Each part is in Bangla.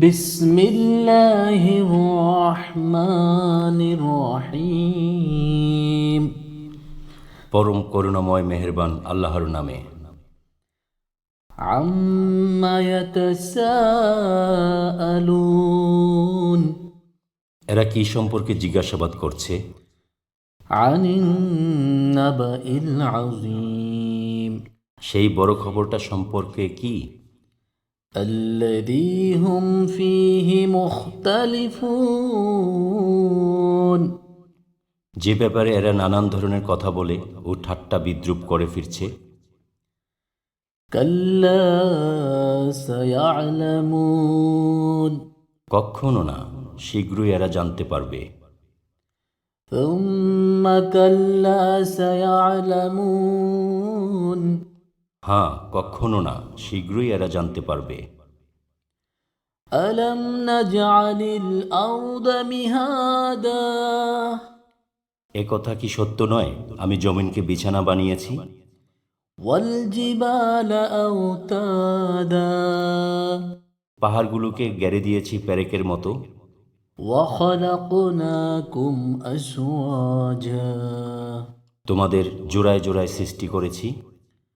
بسم الله الرحمن الرحيم পরম করুণাময় মেহেরবান আল্লাহর নামে عما يتساءلون এরা কি সম্পর্কে জিজ্ঞাসাবাদ করছে عن النبأ العظيم সেই বড় খবরটা সম্পর্কে কি الذي هم فيه مختلفون যে ব্যাপারে এরা নানান ধরনের কথা বলে ও ঠাট্টা বিদ্রুপ করে ফিরছে كلا سيعلمون কখনো না শীঘ্রই এরা জানতে পারবে ثم كلا سيعلمون হ্যাঁ কখনো না শীঘ্রই এরা জানতে পারবে ألم نجعل الأرض مهادا এ কথা কি সত্য নয় আমি জমিনকে বিছানা বানিয়েছি والجبال أوتادا পাহাড়গুলোকে গেড়ে দিয়েছি প্যারেকের মতো وخلقناكم أزواجا তোমাদের জোড়ায় জোড়ায় সৃষ্টি করেছি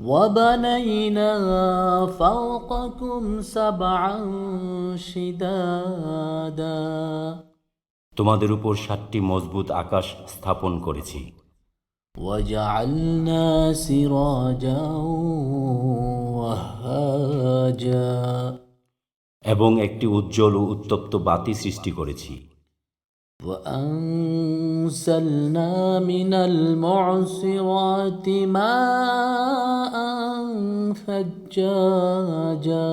وبنينا فوقكم سبعا شدادا তোমাদের উপর সাতটি মজবুত আকাশ স্থাপন করেছি وجعلنا سراجا وهاجا এবং একটি উজ্জ্বল ও উত্তপ্ত বাতি সৃষ্টি করেছি وأنزلنا من المعصرات ماء ثجاجا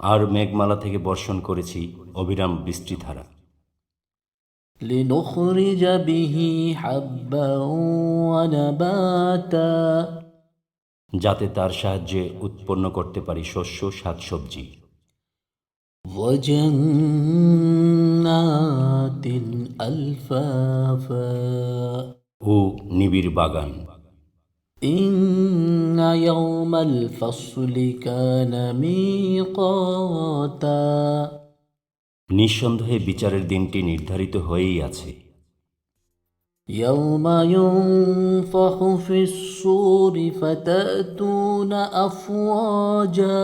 আর মেঘমালা থেকে বর্ষণ করেছি অবিরাম বৃষ্টিধারা لنخرج به حبا ونباتا যাতে তার সাহায্যে উৎপন্ন করতে পারি শস্য শাকসবজি وجنات ألفافا ও নিবিড় বাগান إن يوم الفصل كان ميقاتا নিঃসন্দেহে বিচারের দিনটি নির্ধারিত হয়েই আছে يوم ينفخ في الصور فتأتون أفواجا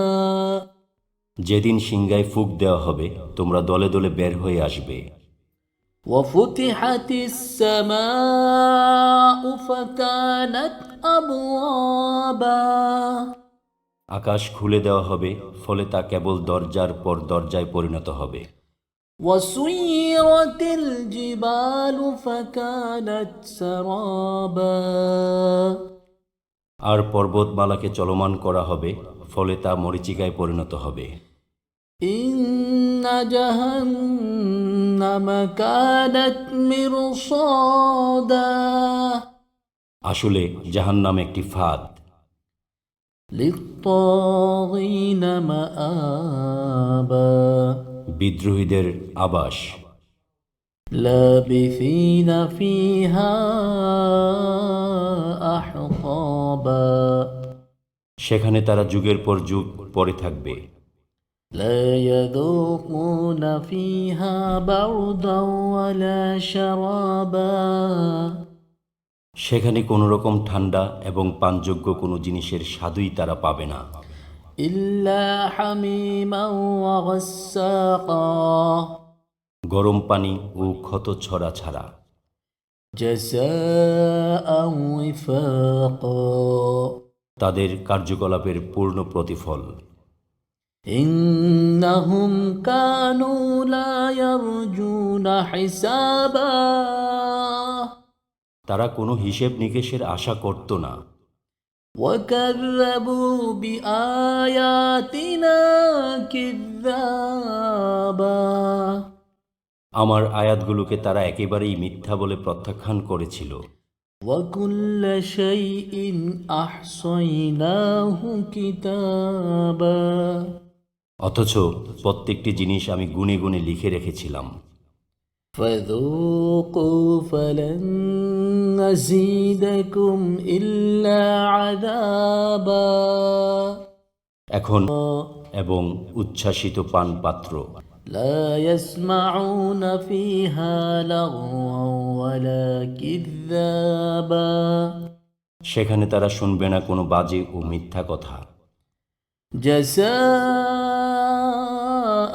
যেদিন সিংগায় ফুক দেওয়া হবে তোমরা দলে দলে বের হয়ে আসবে وفتحت السماء فكانت أبوابا আকাশ খুলে দেওয়া হবে ফলে তা কেবল দরজার পর দরজায় পরিণত হবে وسيرت الجبال فكانت سرابا আর পর্বতমালাকে চলমান করা হবে ফলে তা মরিচিকায় পরিণত হবে إن جهنم كانت مرصادا আসলে জাহান্নাম একটি ফাঁদ للطاغين مآبا বিদ্রোহীদের আবাস لابثين فيها أحقابا সেখানে তারা যুগের পর যুগ পরে থাকবে لا يذوقون فيها بردا ولا شرابا সেখানে কোনো রকম ঠান্ডা এবং পানযোগ্য কোনো জিনিসের স্বাদই তারা পাবে না إلا حميما وغساقا গরম পানি ও ক্ষত ছড়া ছাড়া جزاء وفاقا তাদের কার্যকলাপের পূর্ণ প্রতিফল إنهم كانوا لا يرجون حسابا তারা কোনো হিসেব নিকেশের আশা করত না وكذبوا بآياتنا كذابا আমার আয়াতগুলোকে তারা একেবারেই মিথ্যা বলে প্রত্যাখ্যান করেছিল وكل شيء أحصيناه كتابا অথচ প্রত্যেকটি জিনিস আমি গুনে গুনে লিখে রেখেছিলাম فذوقوا فلن نزيدكم إلا عذابا এখন এবং উচ্ছ্বাসিত পানপাত্র لا يسمعون فيها لغوا ولا كذابا সেখানে তারা শুনবে না কোনো বাজে ও মিথ্যা কথা جزاء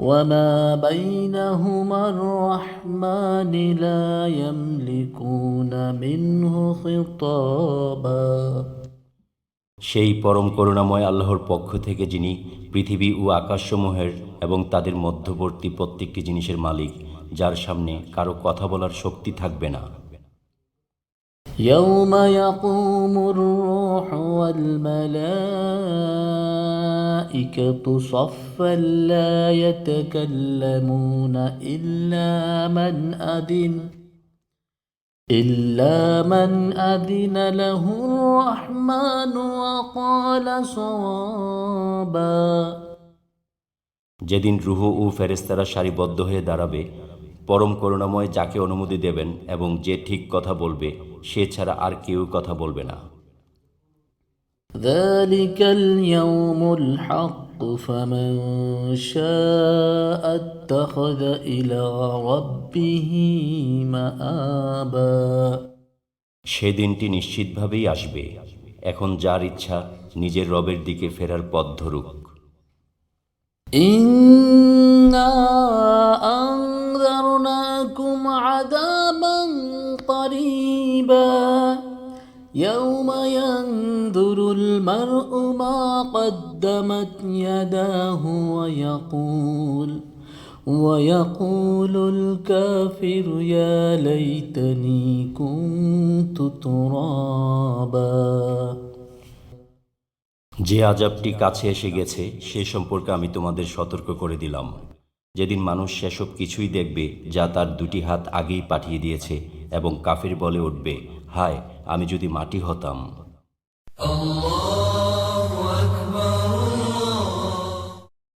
وما بينهما الرحمن لا يملكون منه خطابا সেই পরম করুণাময় আল্লাহর পক্ষ থেকে যিনি পৃথিবী ও আকাশসমূহের এবং তাদের মধ্যবর্তী প্রত্যেকটি জিনিসের মালিক যার সামনে কারো কথা বলার শক্তি থাকবে না يوم يقوم الروح والملائكة صفا لا يتكلمون إلا من أذن إلا من أذن له الرحمن وقال صوابا যেদিন রুহ ও ফেরেস্তারা সারিবদ্ধ হয়ে দাঁড়াবে পরম করুণাময় যাকে অনুমতি দেবেন এবং যে ঠিক কথা বলবে সে ছাড়া আর কেউ কথা বলবে না ذلك اليوم الحق فمن شاء اتخذ إلى ربه مآبا সে দিনটি নিশ্চিতভাবেই আসবে এখন যার ইচ্ছা নিজের রবের দিকে ফেরার পথ ধরুক إنا المرء ما قدمت يداه ويقول ويقول الكافر يا ليتني كنت ترابا যে আজাবটি কাছে এসে গেছে সে সম্পর্কে আমি তোমাদের সতর্ক করে দিলাম যেদিন মানুষ সেসব কিছুই দেখবে যা তার দুটি হাত আগেই পাঠিয়ে দিয়েছে এবং কাফির বলে উঠবে হায় আমি যদি মাটি হতাম الله